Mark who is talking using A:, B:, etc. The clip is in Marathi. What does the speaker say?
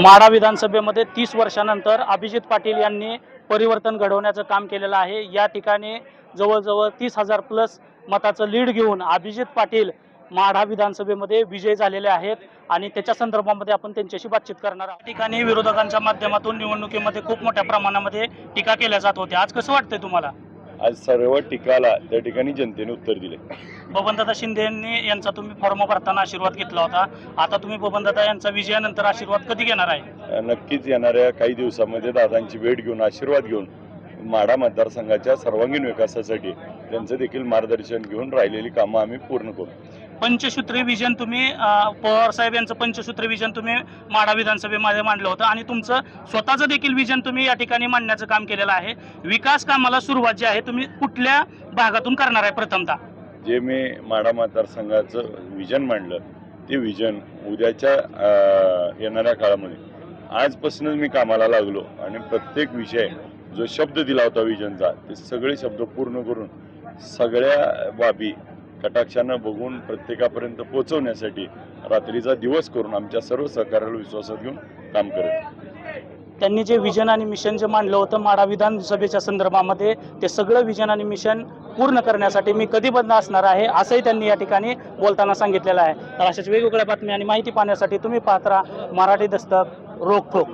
A: माढा विधानसभेमध्ये तीस वर्षानंतर अभिजित पाटील यांनी परिवर्तन घडवण्याचं काम केलेलं आहे. या ठिकाणी जवळजवळ तीस हजार प्लस मताचं लीड घेऊन अभिजित पाटील माढा विधानसभेमध्ये विजय झालेले आहेत आणि त्याच्या संदर्भामध्ये आपण त्यांच्याशी बातचीत करणार आहोत. ठिकाणी विरोधकांच्या माध्यमातून निवडणुकीमध्ये खूप मोठ्या प्रमाणामध्ये टीका केल्या जात होत्या. आज कसं वाटतंय तुम्हाला?
B: आज सर्व टीकाला त्या ठिकाणी जनतेने उत्तर दिले
A: बबनदादा शिंदे यांनी यांचा तुम्ही फॉर्म भरताना आशीर्वाद घेतला होता. आता तुम्ही बबनदादा यांचा विजयानंतर आशीर्वाद कधी घेणार आहे?
B: नक्कीच येणाऱ्या काही दिवसामध्ये दादांची भेट घेऊन आशीर्वाद घेऊन माढा मतदारसंघाच्या सर्वांगीण विकासासाठी त्यांचं देखील मार्गदर्शन घेऊन राहिलेली कामं आम्ही पूर्ण करू.
A: पंचसूत्री विजन तुम्ही पवार साहेब यांचं पंचसूत्री विजन तुम्ही माढा विधानसभेमध्ये मांडलं होतं आणि तुमचं स्वतःचं देखील विजन तुम्ही या ठिकाणी मांडण्याचं काम केलेलं आहे. विकास कामाला सुरुवात जी आहे तुम्ही कुठल्या भागातून करणार आहे प्रथमतः?
B: जे मी माढा मतदारसंघाचं विजन मांडलं ते विजन उद्याच्या येणाऱ्या काळामध्ये. आजपासूनच मी कामाला लागलो आणि प्रत्येक विषय जो शब्द दिला होता विजनचा ते सगळे शब्द पूर्ण करून सगळ्या बाबी कटाक्षानं बघून प्रत्येकापर्यंत पोहोचवण्यासाठी रात्रीचा दिवस करून आमच्या सर्व सहकार्याला विश्वासात घेऊन काम करेल
A: त्यांनी जे विजन आणि मिशन जे मांडलं होतं माढा विधानसभेच्या संदर्भामध्ये ते सगळं विजन आणि मिशन पूर्ण करण्यासाठी मी कधी बंद असणार आहे असंही त्यांनी या ठिकाणी बोलताना सांगितलेलं आहे. तर अशाच वेगवेगळ्या बातम्या आणि माहिती पाहण्यासाठी तुम्ही पाहत राहा मराठी दस्तक रोखोक